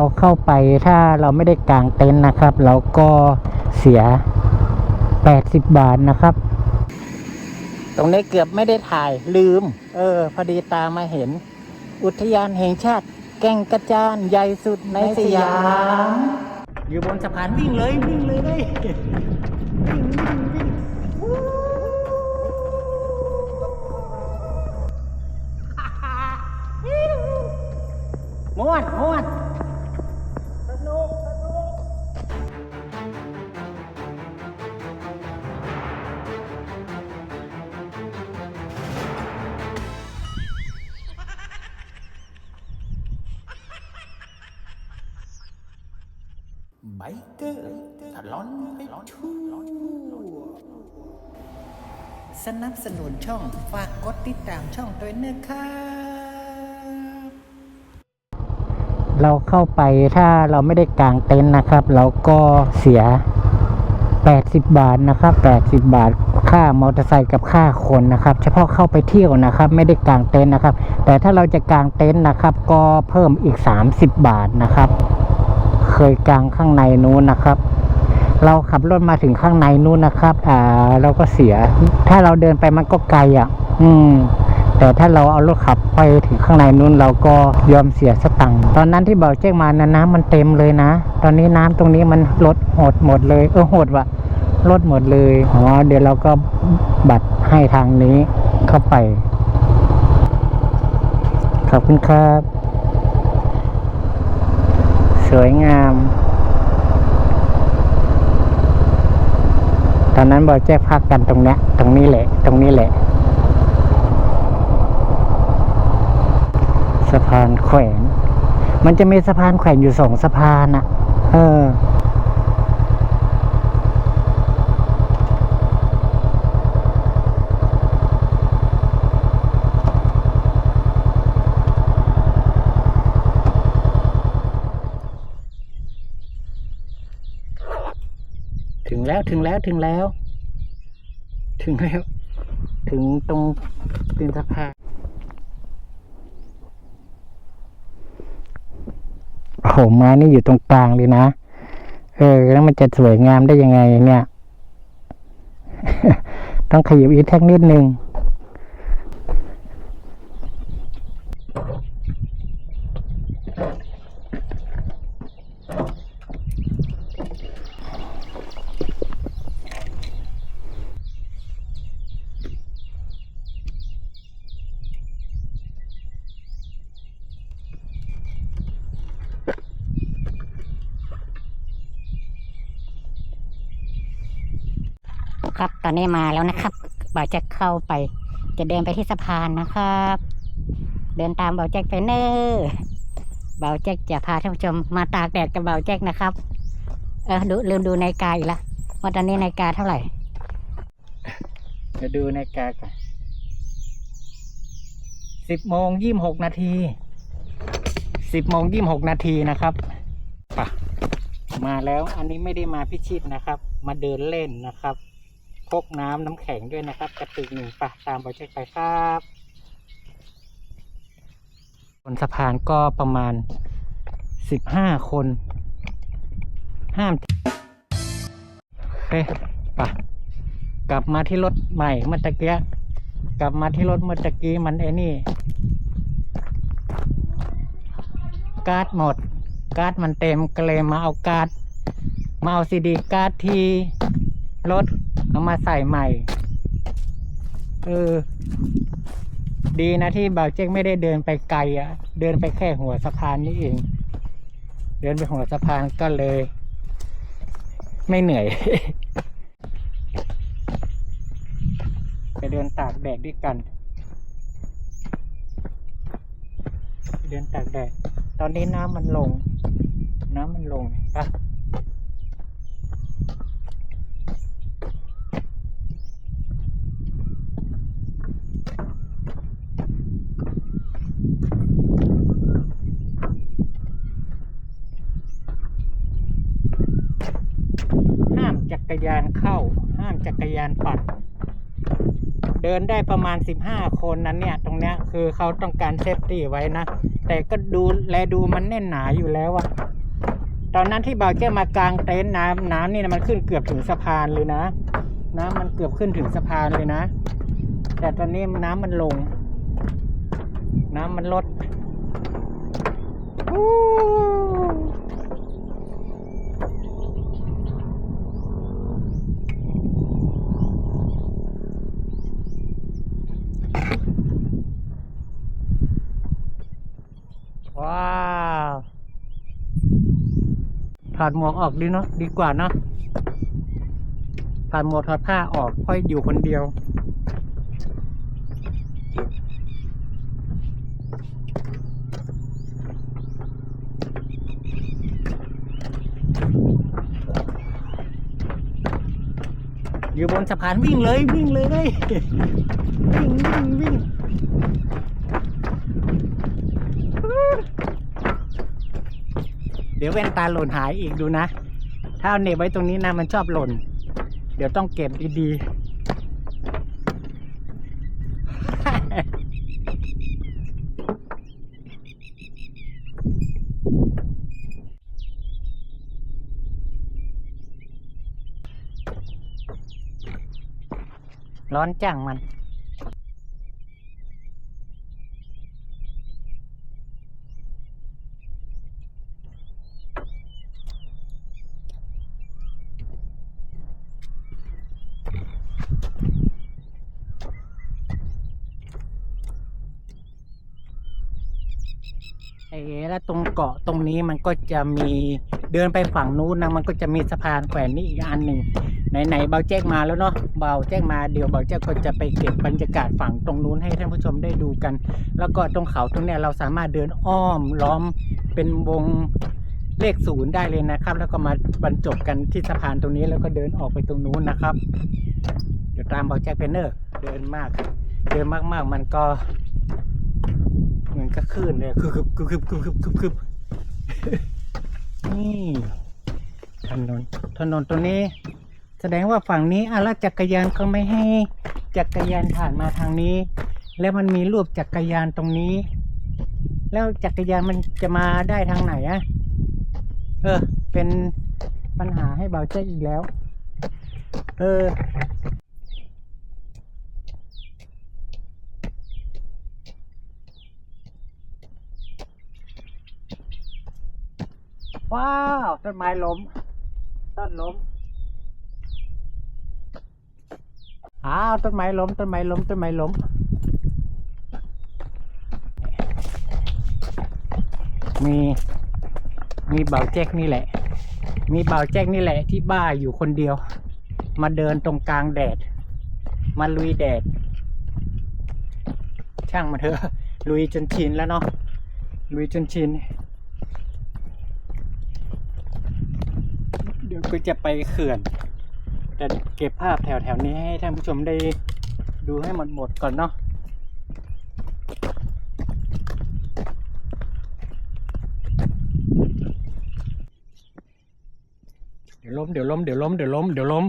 เราเข้าไปถ้าเราไม่ได้กางเต็นท์นะครับ เราก็เสีย 80 บาทนะครับ ตรงนี้เกือบไม่ได้ถ่ายลืม เออ พอดีตามมาเห็น อุทยานแห่งชาติ แก่งกระจานใหญ่สุดในสยาม อยู่บนสะพานวิ่งเลยวิ่งเลยเลยวิ่งวิ่งวิ่งม้วนม้วน ลอนไปทั่วสนับสนุนช่อง ฝากกดติดตามช่องด้วยนะครับ เราเข้าไปถ้าเราไม่ได้กางเต็นท์นะครับ เราก็เสีย 80 บาทนะครับ 80 บาทค่ามอเตอร์ไซค์กับค่าคนนะครับ เฉพาะเข้าไปเที่ยวนะครับ ไม่ได้กางเต็นท์นะครับ แต่ถ้าเราจะกางเต็นท์นะครับ ก็เพิ่มอีก 30 บาทนะครับ เคยกางข้างในนู้นนะครับ เราขับรถมาถึงข้างในนู้นนะครับ อ่า เราก็เสีย ถ้าเราเดินไปมันก็ไกลอะ อืม แต่ถ้าเราเอารถขับไปถึงข้างในนู้นเราก็ยอมเสียสตังค์ตอนนั้นที่เบาแจ้งมานะน้ำมันเต็มเลยนะ ตอนนี้น้ำตรงนี้มันลดหดหมดเลย เออหดว่ะลดหมดเลยอ๋อเดี๋ยวเราก็บัตรให้ทางนี้เข้าไป ขอบคุณครับ สวยงาม ตอนนั้นบอยแจ้พักกันตรงเนี้ย ตรงนี้แหละ ตรงนี้แหละ สะพานแขวน มันจะมีสะพานแขวนอยู่สองสะพานอะเออ ถึงแล้วถึงแล้วถึงแล้ว ถึงแล้ว ถึงตรงตีนสะพานโอ้โหไม้นี่อยู่ตรงกลางเลยนะ เออ แล้วมันจะสวยงามได้ยังไงเนี่ย ต้องขยับอีกแท่งนิดนึง ครับ ตอนนี้มาแล้วนะครับบ่าวแจ็คเข้าไป จะเดินไปที่สะพานนะครับ เดินตามบ่าวแจ็คไปเนอร์บ่าวแจ็คจะพาท่านผู้ชมมาตากแดดกับบ่าวแจ็คนะครับเออดูลืมดูนาฬิกาอีกละว่าตอนนี้นาฬิกาเท่าไหร่จะดูนาฬิกาก่อนสิบโมงยี่หกนาทีสิบโมงยี่หกนาทีนะครับปะมาแล้วอันนี้ไม่ได้มาพิชิตนะครับ มาเดินเล่นนะครับ พกน้ำน้ำแข็งด้วยนะครับกระติกหนึ่งปะตามไปเช็คไปครับบนสะพานก็ประมาณสิบห้าคน ห้ามเฮ้ยปะกลับมาที่รถใหม่เมื่อตะกี้กลับมาที่รถเมื่อตะกี้มันไอ้นี่ การ์ดหมด การ์ดมันเต็มก็เลยมาเอาการ์ดมาเอาซีดีการ์ดที่รถ เอามาใส่ใหม่ เออ ดีนะที่บ่าวเจ๊กไม่ได้เดินไปไกลอะ่ะ เดินไปแค่หัวสะพานนี่เอง เดินไปหัวสะพานก็เลย ไม่เหนื่อย ไปเดินตากแดดด้วยกัน เดินตากแดด ตอนนี้น้ำมันลง น้ำมันลงปะ ห้ามจักรยานเข้า ห้ามจักร ยานปัด เดินได้ประมาณสิบห้าคนนั้นเนี่ย ตรงเนี้ยคือเขาต้องการเซฟตี้ไว้นะ แต่ก็ดูแลดูมันแน่นหนาอยู่แล้วอะตอนนั้นที่บ่าวแจ้มากลางเต็นท์น้ำน้ำนี่นะมันขึ้นเกือบถึงสะพานเลยนะน้ำมันเกือบขึ้นถึงสะพานเลยนะ แต่ตอนนี้น้ำมันลง น้ำมันลดอู้ ดหมวกออกดีเนาะดีกว่าเนาะถอดหมวกถอดผ้าออกค่อยอยู่คนเดียว อยู่บนสะพานวิ่งเลยวิ่งเลยวิ่งวิ่งวิ่ง เดี๋ยวแว่นตาหล่นหายอีกดูนะ ถ้าเอาเน็บไว้ตรงนี้นะมันชอบหล่น เดี๋ยวต้องเก็บดีๆร้อนจังมัน แล้วตรงเกาะตรงนี้มันก็จะมีเดินไปฝั่งนู้นนะมันก็จะมีสะพานแขวนนี่อีกอันหนึ่งไหนๆเบาแจ้งมาแล้วเนาะเบาแจ้งมาเดี๋ยวเบาแจ้งก็จะไปเก็บบรรยากาศฝั่งตรงนู้นให้ท่านผู้ชมได้ดูกัน แล้วก็ตรงเขาตรงเนี้ยเราสามารถเดินอ้อมล้อมเป็นวงเลขศูนย์ได้เลยนะครับ แล้วก็มาบรรจบกันที่สะพานตรงนี้แล้วก็เดินออกไปตรงนู้นนะครับ เดี๋ยวตามเบาแจ้งเป็นเนอร์เดินมาก เดินมากๆมันก็ กับคลื่นเลยคือคือคือคือคือคือคือนี่ถนนถนนตัวนี้ แสดงว่าฝั่งนี้อะแล้วจักรยานเขาไม่ให้จักรยานผ่านมาทางนี้ แล้วมันมีรูปจักรยานตรงนี้ แล้วจักรยานมันจะมาได้ทางไหนอะเออ เป็นปัญหาให้เบาใจอีกแล้ว เออ ว้าว ต้นไม้ล้ม ต้นล้ม อ้าว ต้นไม้ล้ม ต้นไม้ล้ม ต้นไม้ล้ม มี มีเบาแจ็คนี่แหละ มีเบาแจ็คนี่แหละ ที่บ้าอยู่คนเดียว มาเดินตรงกลางแดด มาลุยแดด ช่างมาเถอะ ลุยจนชินแล้วเนาะ ลุยจนชิน เดี๋ยวก็จะไปเขื่อนแต่เก็บภาพแถวๆนี้ให้ท่านผู้ชมได้ดูให้หมดหมดๆก่อนเนาะเดี๋ยวล้มเดี๋ยวล้มเดี๋ยวล้มเดี๋ยวล้มเดี๋ยวล้ม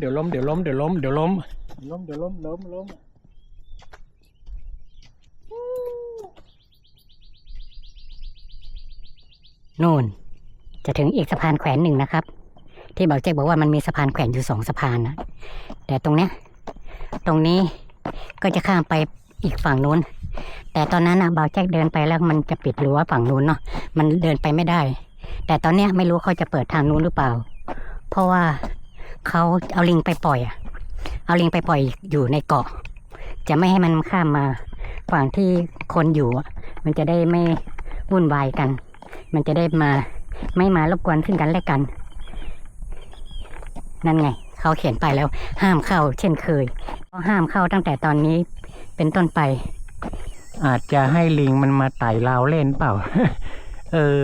เดี๋ยวล้มเดี๋ยวล้มเดี๋ยวล้มเดี๋ยวล้มเดี๋ยวล้มเดี๋ยวล้มเดี๋ยวล้มล้มล้มนู่น จะถึงอีกสะพานแขวนหนึ่งนะครับ ที่บอกแจ็คบอกว่ามันมีสะพานแขวนอยู่สองสะพานนะแต่ตรงเนี้ยตรงนี้ก็จะข้ามไปอีกฝั่งนู้น แต่ตอนนั้นนะบ่าวแจ็คเดินไปแล้วมันจะปิดรั้วฝั่งนู้นเนาะมันเดินไปไม่ได้ แต่ตอนเนี้ยไม่รู้เขาจะเปิดทางนู้นหรือเปล่า เพราะว่าเขาเอาลิงไปปล่อยอะเอาลิงไปปล่อยอยู่ในเกาะ จะไม่ให้มันข้ามมาฝั่งที่คนอยู่ มันจะได้ไม่วุ่นวายกัน มันจะได้มา ไม่มารบกวนซึ่งกันและกัน นั่นไง เขาเขียนไปแล้ว ห้ามเข้า เช่นเคยก็ห้ามเข้าตั้งแต่ตอนนี้เป็นต้นไป อาจจะให้ลิงมันมาไต่ราวเล่นเปล่า เออ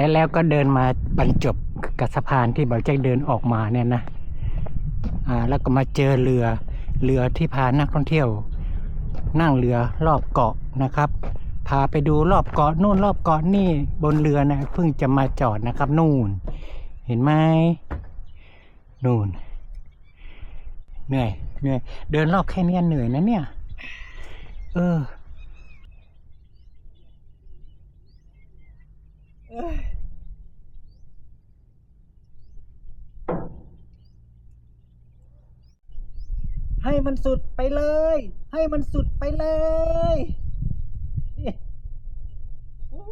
และแล้วก็เดินมาบรรจบกับสะพานที่บ่าแจ็คเดินออกมาเนี่ยนะอ่าแล้วก็มาเจอเรือเรือที่พานักท่องเที่ยว นั่งเรือรอบเกาะนะครับ พาไปดูรอบเกาะนู่นรอบเกาะนี่บนเรือนะเพิ่งจะมาจอดนะครับ นู่น เห็นไหมนู่นเหนื่อยเหนื่อยเดินรอบแค่นี้เหนื่อยนะเนี่ย เออ ให้มันสุดไปเลย ให้มันสุดไปเลยอู้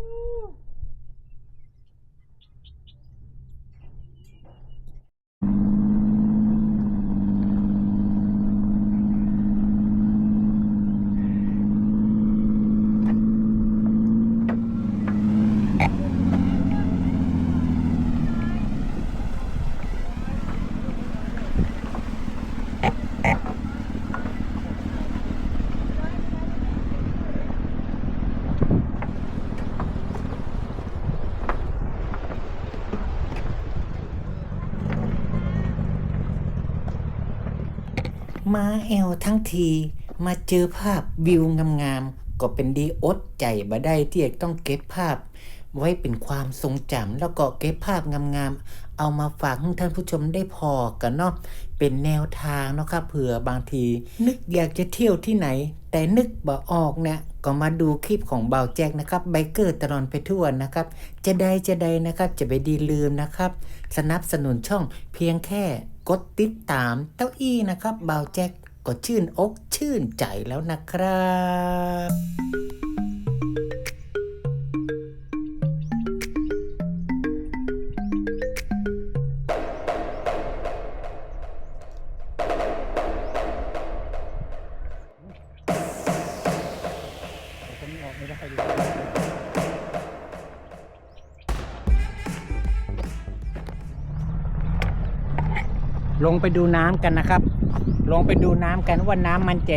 มาแอลทั้งที มาเจอภาพวิวงามๆก็เป็นดีอดใจบ่ได้ที่จะต้องเก็บภาพ ไว้เป็นความทรงจำแล้วก็เก็บภาพงามๆเอามาฝากท่านผู้ชมได้พอกันเนาะเป็นแนวทางเนาะครับเผื่อบางที นึกอยากจะเที่ยวที่ไหน แต่นึกบ่ออกเนี่ยก็มาดูคลิปของเบาแจ็คนะครับไบเกอร์ตลอนไปทั่วนะครับ จะได้จะได้นะครับจะไปดีลืมนะครับ สนับสนุนช่องเพียงแค่ กดติดตามเต้าอี้นะครับเบาแจ็คก็ชื่นอกชื่นใจแล้วนะครับ ลงไปดูน้ำกันนะครับ ลงไปดูน้ำกันว่าน้ำมันจ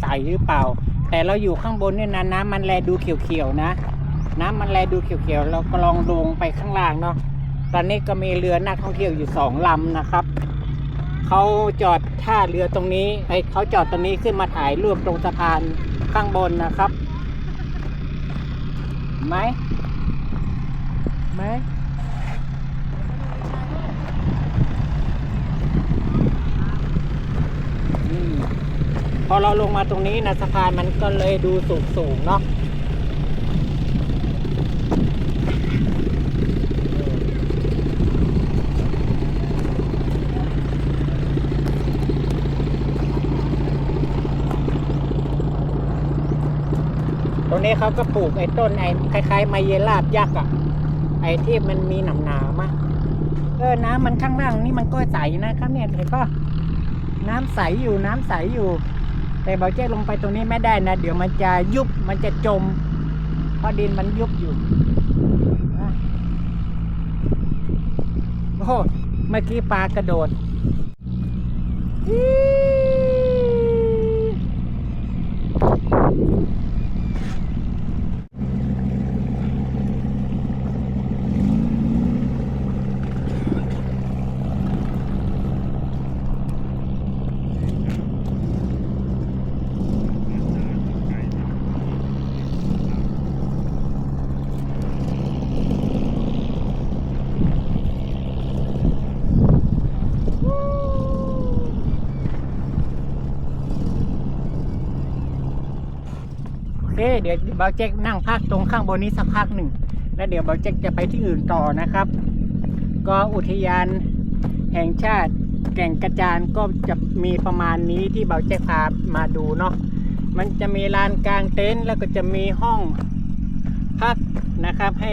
ใสหรือเปล่า แต่เราอยู่ข้างบนเนี่ยนะน้ำมันแลดูเขียวๆนะ น้ำมันแลดูเขียวๆเราก็ลองลงไปข้างล่างเนาะตอนนี้ก็มีเรือนักท่องเที่ยวอยู่สองลำนะครับเขาจอดท่าเรือตรงนี้ไอเขาจอดตรงนี้ขึ้นมาถ่ายรูปตรงสะพานข้างบนนะครับไหมไหม อืม พอเราลงมาตรงนี้นะสะพานมันก็เลยดูสูงสูงเนาะตรงนี้เขาก็ปลูกไอ้ต้นไอ้คล้ายๆไมเยลาบยักษ์อะไอ้ที่มันมีหนามหนามะเออน้ำมันข้างล่างนี่มันก็ใสนะครับเนี่ยเห็นปะน้ำใสอยู่น้ำใสอยู่ แต่เบาเจ๊ลงไปตรงนี้ไม่ได้นะ เดี๋ยวมันจะยุบมันจะจม เพราะดินมันยุบอยู่อะโอ้เมื่อกี้ปลากระโดดอี๋โอ เคเดี๋ยวบอเจ๊กนั่งพักตรงข้างบนนี้สักพักหนึ่ง แล้วเดี๋ยวบอเจ๊กจะไปที่อื่นต่อนะครับ ก็อุทยานแห่งชาติแก่งกระจานก็จะมีประมาณนี้ที่เบาแจ๊กพามาดูเนาะมันจะมีลานกลางเต็นท์แล้วก็จะมีห้องพักนะครับให้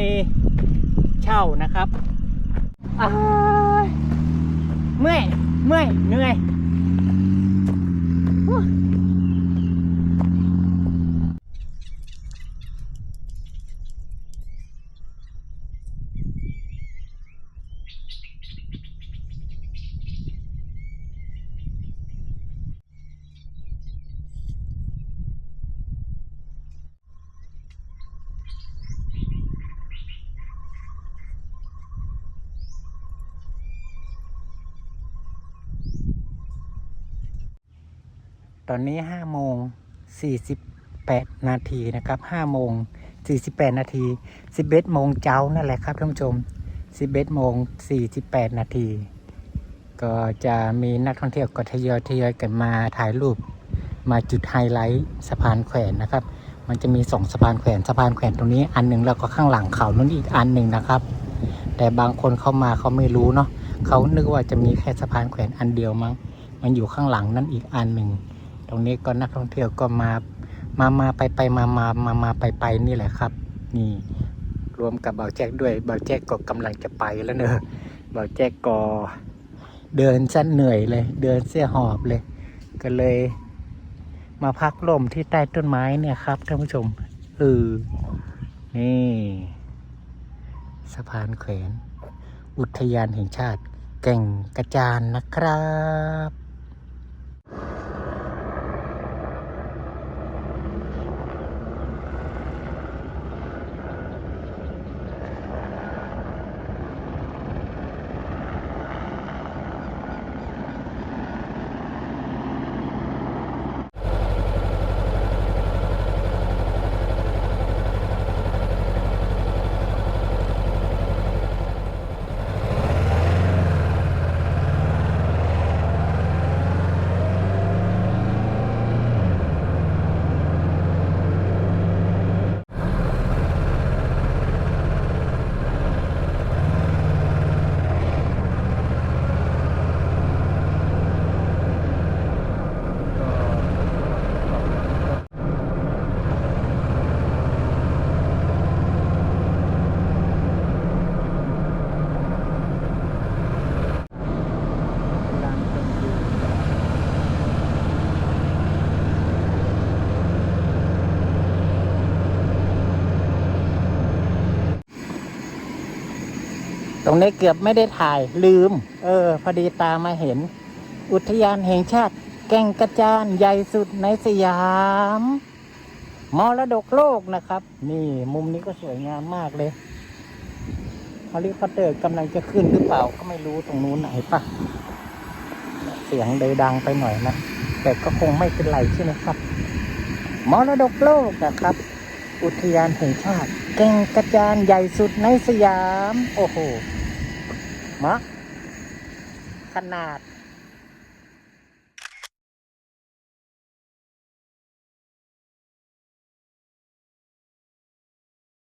เช่านะครับอ้ายเมื่อยเมื่อยเหนื่อย ตอนนี้ห้าโมงสี่สิบแปดนาทีนะครับห้าโมงสี่สิบแปดนาทีสิบเอ็ดโมงเจ้านั่นแหละครับท่านผู้ชมสิบเอ็ดโมงสี่สิบแปดนาทีก็จะมีนักท่องเที่ยวก็ทยอยทยอยกันมาถ่ายรูป มาจุดไฮไลท์สะพานแขวนนะครับ มันจะมีสองสะพานแขวนสะพานแขวนตรงนี้ อันหนึ่งแล้วก็ข้างหลังเขานู้นอีกอันหนึ่งนะครับ แต่บางคนเข้ามาเขาไม่รู้เนาะเขานึกว่าจะมีแค่สะพานแขวนอันเดียวมั้งมันอยู่ข้างหลังนั่นอีกอันหนึ่ง ตรงนี้ก็นักท่องเที่ยวก็มา มามาไปไปมามามามาไปไปนี่แหละครับ นี่รวมกับเบาแจ็คด้วยเบาแจ็คก็กำลังจะไปแล้วเนอะเบาแจ็คก็เดินสั้นเหนื่อยเลย เดินเสียหอบเลย ก็เลย มาพักลมที่ใต้ต้นไม้เนี่ยครับท่านผู้ชมเออนี่สะพานแขวน อุทยานแห่งชาติ แก่งกระจานนะครับ ตรงนี้เกือบไม่ได้ถ่ายลืม เออ พอดีตามาเห็น อุทยานแห่งชาติ แก่งกระจานใหญ่สุดในสยามมรดกโลกนะครับ นี่มุมนี้ก็สวยงามมากเลยเฮลิคอปเตอร์กำลังจะขึ้นหรือเปล่าก็ไม่รู้ตรงนู้นไหนปะเสียงเดยดังไปหน่อยนะ แต่ก็คงไม่เป็นไรใช่ไหมครับมรดกโลกนะครับ อุทยานแห่งชาติ แก่งกระจานใหญ่สุดในสยาม โอ้โห มะขนาด